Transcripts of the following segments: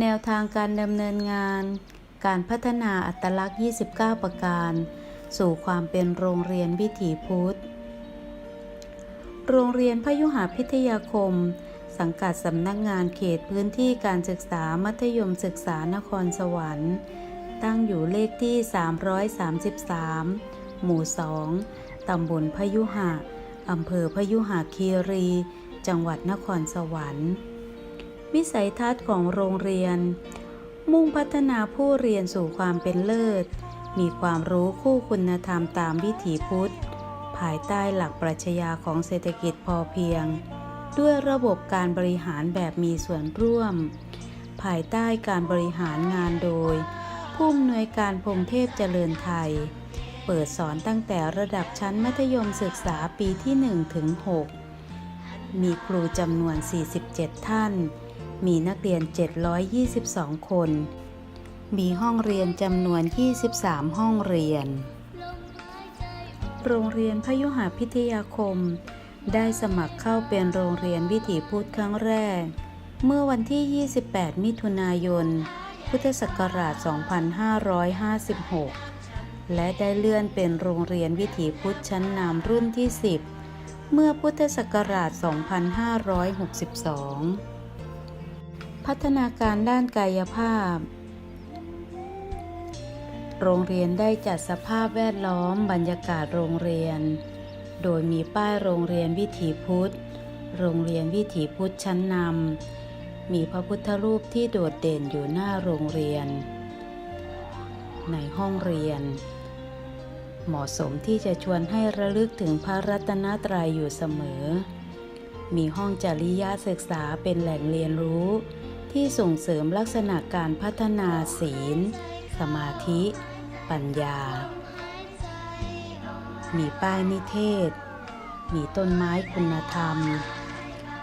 แนวทางการดำเนินงาน การพัฒนาอัตลักษณ์ 29 ประการ สู่ความเป็นโรงเรียนวิถีพุทธ โรงเรียนพยุหาพิทยาคม สังกัดสำนักงานเขตพื้นที่การศึกษามัธยมศึกษานครสวรรค์ ตั้งอยู่เลขที่ 333 หมู่ 2 ตำบลพยุหะอำเภอพยุหาคีรี จังหวัดนครสวรรค์ วิสัยทัศน์ของโรงเรียน มุ่งพัฒนาผู้เรียนสู่ความเป็นเลิศ มีความรู้คู่คุณธรรมตามวิถีพุทธ ภายใต้หลักปรัชญาของเศรษฐกิจพอเพียง ด้วยระบบการบริหารแบบมีส่วนร่วม ภายใต้การบริหารงานโดย ผู้อำนวยการพงเทพเจริญไทย เปิดสอนตั้งแต่ระดับชั้นมัธยมศึกษาปีที่1ถึง6มีครูจำนวน 47 ท่าน มีนักเรียน 722 คน มีห้องเรียนจำนวน 23 ห้องเรียน โรงเรียนพยุหาพิทยาคม ได้สมัครเข้าเป็นโรงเรียนวิถีพุทธครั้งแรก เมื่อวันที่ 28 มิถุนายน พุทธศักราช 2556 และได้เลื่อนเป็นโรงเรียนวิถีพุทธชั้นนำรุ่นที่ 10 เมื่อพุทธศักราช 2562 พัฒนาการด้านกายภาพ โรงเรียนได้จัดสภาพแวดล้อมบรรยากาศโรงเรียน โดยมีป้ายโรงเรียนวิถีพุทธ โรงเรียนวิถีพุทธชั้นนำ มีพระพุทธรูปที่โดดเด่นอยู่หน้าโรงเรียน ในห้องเรียน เหมาะสมที่จะชวนให้ระลึกถึงพระรัตนตรัยอยู่เสมอมีห้องจริยศึกษาเป็นแหล่งเรียนรู้ ที่ส่งเสริมลักษณะการพัฒนาศีล สมาธิ ปัญญา มีป้ายนิเทศ มีต้นไม้คุณธรรม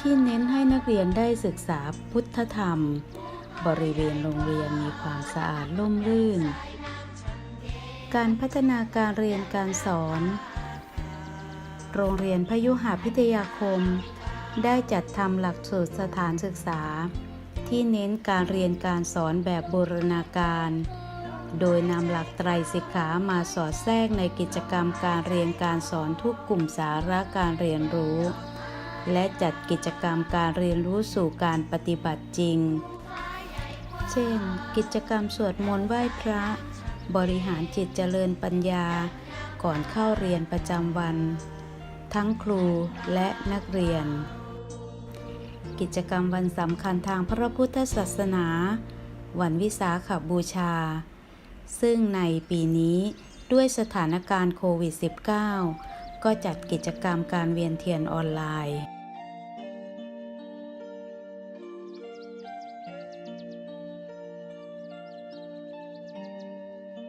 ที่เน้นให้นักเรียนได้ศึกษาพุทธธรรม บริเวณโรงเรียนมีความสะอาดร่มรื่น การพัฒนาการเรียนการสอน โรงเรียนพยุหาพิทยาคมได้จัดทำหลักสูตรสถานศึกษา ที่เน้นการเรียนการสอนแบบบูรณาการ โดยนำหลักไตรสิกขามาสอดแทรกในกิจกรรมการเรียนการสอนทุกกลุ่มสาระการเรียนรู้ และจัดกิจกรรมการเรียนรู้สู่การปฏิบัติจริง เช่น กิจกรรมสวดมนต์ไหว้พระ บริหารจิตเจริญปัญญา ก่อนเข้าเรียนประจำวัน ทั้งครูและนักเรียน กิจกรรมวันสำคัญทางพระพุทธศาสนา วันวิสาขบูชา ซึ่งในปีนี้ด้วยสถานการณ์โควิด -19 ก็จัดกิจกรรมการเวียนเทียนออนไลน์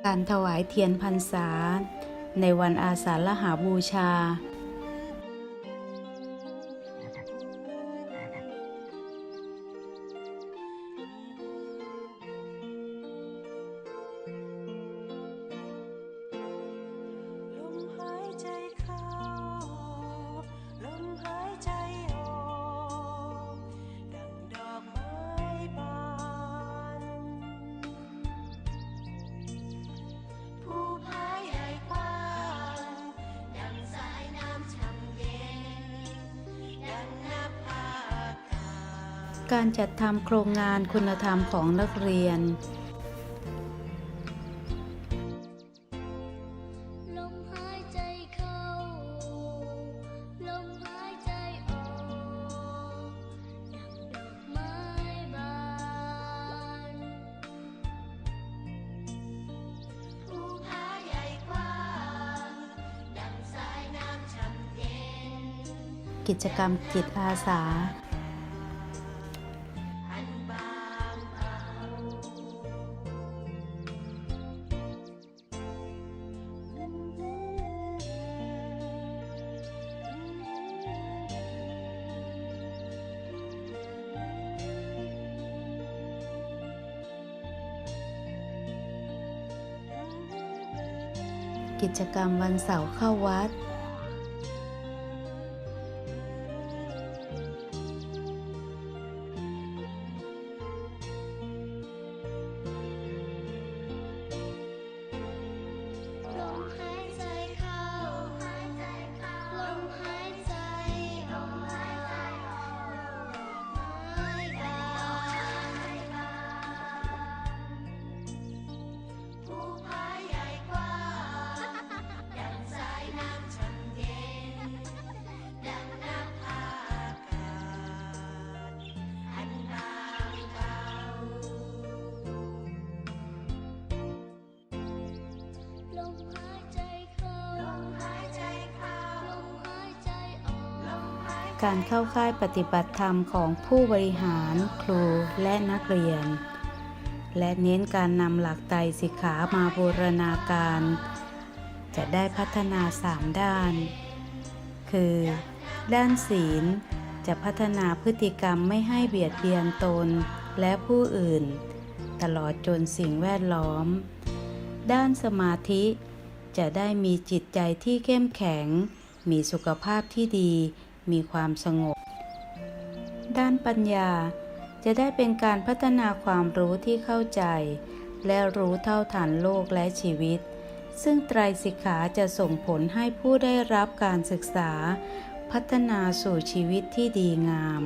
การถวายเทียนพรรษา ในวันอาสาฬหาบูชา การจัดทำโครงงานคุณธรรมของนักเรียน กิจกรรมจิตอาสา กิจกรรมวันเสาร์เข้าวัด การเข้าค่ายปฏิบัติธรรมของผู้บริหารครูและนักเรียน และเน้นการนำหลักไตรสิกขามาบูรณาการ จะได้พัฒนาสามด้าน คือ ด้านศีลจะพัฒนาพฤติกรรมไม่ให้เบียดเบียนตนและผู้อื่น ตลอดจนสิ่งแวดล้อม ด้านสมาธิจะได้มีจิตใจที่เข้มแข็ง มีสุขภาพที่ดี มีความสงบ ด้านปัญญาจะได้เป็นการพัฒนาความรู้ที่เข้าใจ และรู้เท่าทันโลกและชีวิต ซึ่งไตรสิกขาจะส่งผลให้ผู้ได้รับการศึกษา พัฒนาสู่ชีวิตที่ดีงาม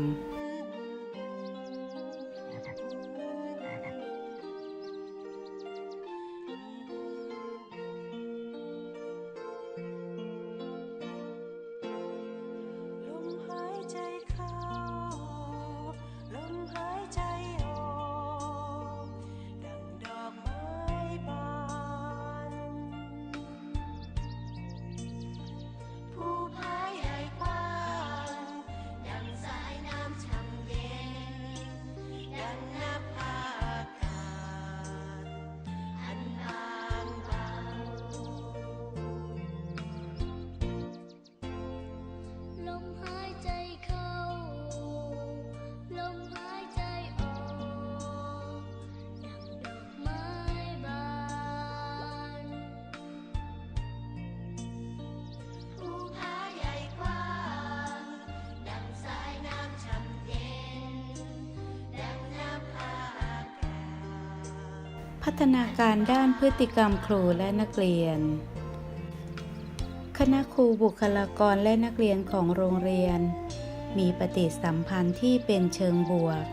พัฒนาการด้านพฤติกรรมครูและนักเรียน คณะครูบุคลากรและนักเรียนของโรงเรียน มีปฏิสัมพันธ์ที่เป็นเชิงบวก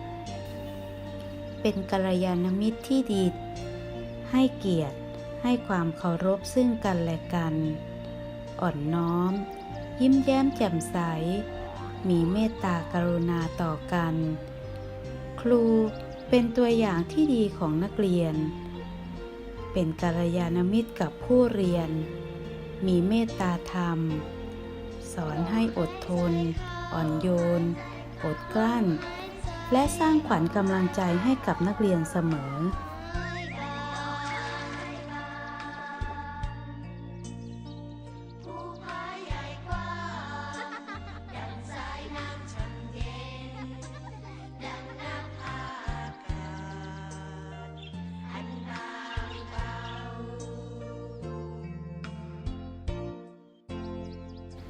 เป็นกัลยาณมิตรที่ดี ให้เกียรติ ให้ความเคารพซึ่งกันและกัน อ่อนน้อม ยิ้มแย้มแจ่มใส มีเมตตากรุณาต่อกัน ครูเป็นตัวอย่างที่ดีของนักเรียน เป็นกัลยาณมิตรกับผู้เรียน มีเมตตาธรรม สอนให้อดทน อ่อนโยน อดกลั้น และสร้างขวัญกำลังใจให้กับนักเรียนเสมอ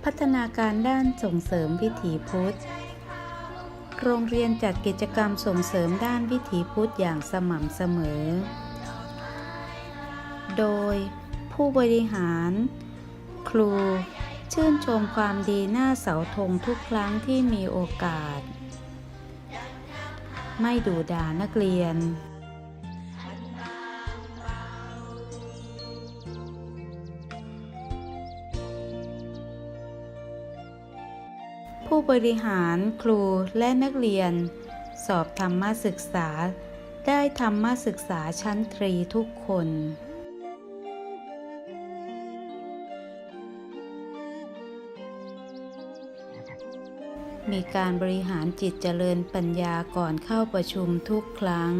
พัฒนาการด้านส่งเสริมวิถีพุทธ โรงเรียนจัดกิจกรรมส่งเสริมด้านวิถีพุทธอย่างสม่ำเสมอ โดยผู้บริหาร ครู ชื่นชมความดีหน้าเสาธงทุกครั้งที่มีโอกาส ไม่ดูด่านักเรียน ผู้บริหารครูและนักเรียน สอบธรรมศึกษา ได้ธรรมศึกษาชั้นตรีทุกคนมีการบริหารจิตเจริญปัญญาก่อนเข้าประชุมทุกครั้ง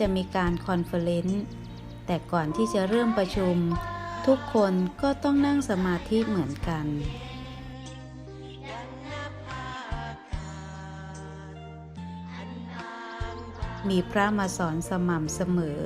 จะมีการคอนเฟอเรนซ์แต่ก่อนที่จะเริ่มประชุม ทุกคนก็ต้องนั่งสมาธิเหมือนกันมีพระมาสอนสม่ำเสมอ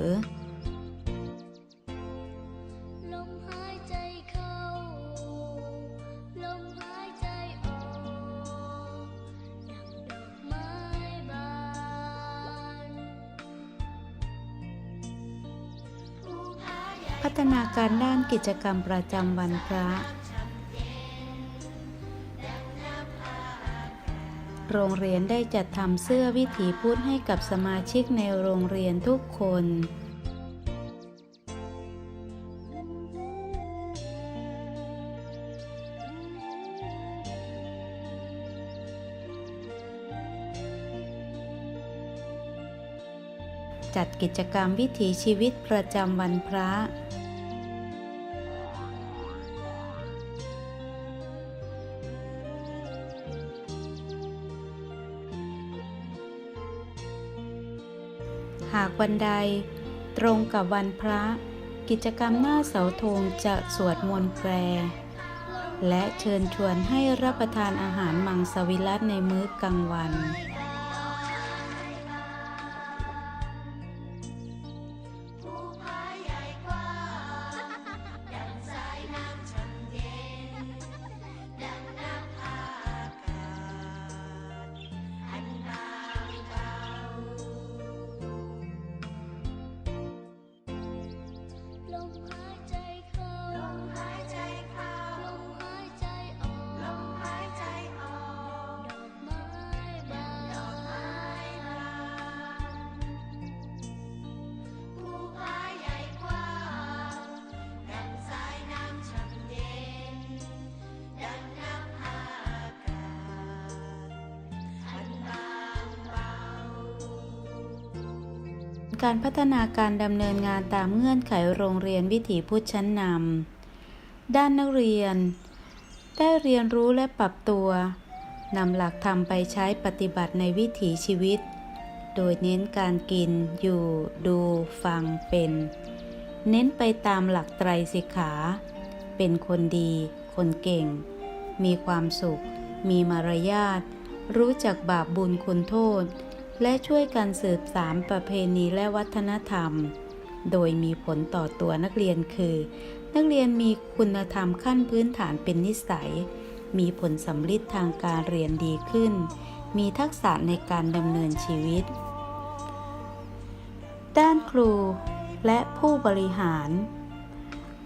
พัฒนาการด้านกิจกรรมประจำวันพระ โรงเรียนได้จัดทำเสื้อวิถีพุทธให้กับสมาชิกในโรงเรียนทุกคนจัดกิจกรรมวิถีชีวิตประจำวันพระ วันใด ตรงกับวันพระ กิจกรรมหน้าเสาธงจะสวดมนต์แปล และเชิญชวนให้รับประทานอาหารมังสวิรัตในมื้อกลางวัน การพัฒนาการดำเนินงานตามเงื่อนไขโรงเรียนวิถีพุทธชั้นนำด้านนักเรียน ได้เรียนรู้และปรับตัวนำหลักธรรมไปใช้ปฏิบัติในวิถีชีวิต โดยเน้นการกิน อยู่ ดู ฟัง เป็น เน้นไปตามหลักไตรสิกขา เป็นคนดี คนเก่ง มีความสุข มีมารยาท รู้จักบาปบุญคุณโทษ และช่วยกันสืบสารประเพณีและวัฒนธรรม โดยมีผลต่อตัวนักเรียนคือ นักเรียนมีคุณธรรมขั้นพื้นฐานเป็นนิสัย มีผลสำลิดทางการเรียนดีขึ้น มีทักษะในการดำเนินชีวิต ด้านครูและผู้บริหาร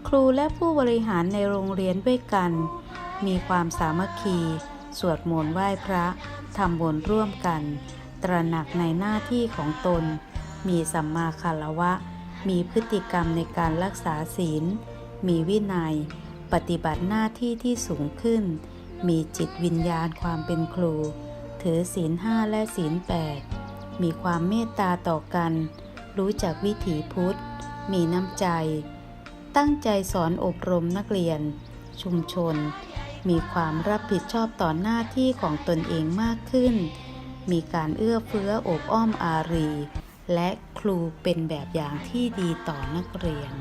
ครูและผู้บริหารในโรงเรียนด้วยกัน มีความสามัคคี สวดมนต์ไหว้พระทำบุญร่วมกัน ตระหนักในหน้าที่ของตน มีสัมมาคารวะ มีพฤติกรรมในการรักษาศีล มีวินัย ปฏิบัติหน้าที่ที่สูงขึ้น มีจิตวิญญาณความเป็นครู ถือศีลห้าและศีลแปดมีความเมตตาต่อกัน รู้จักวิถีพุทธ มีน้ำใจ ตั้งใจสอนอบรมนักเรียน ชุมชน มีความรับผิดชอบต่อหน้าที่ของตนเองมากขึ้น มีการเอื้อเฟื้ออบอ้อมอารี และครูเป็นแบบอย่างที่ดีต่อนักเรียน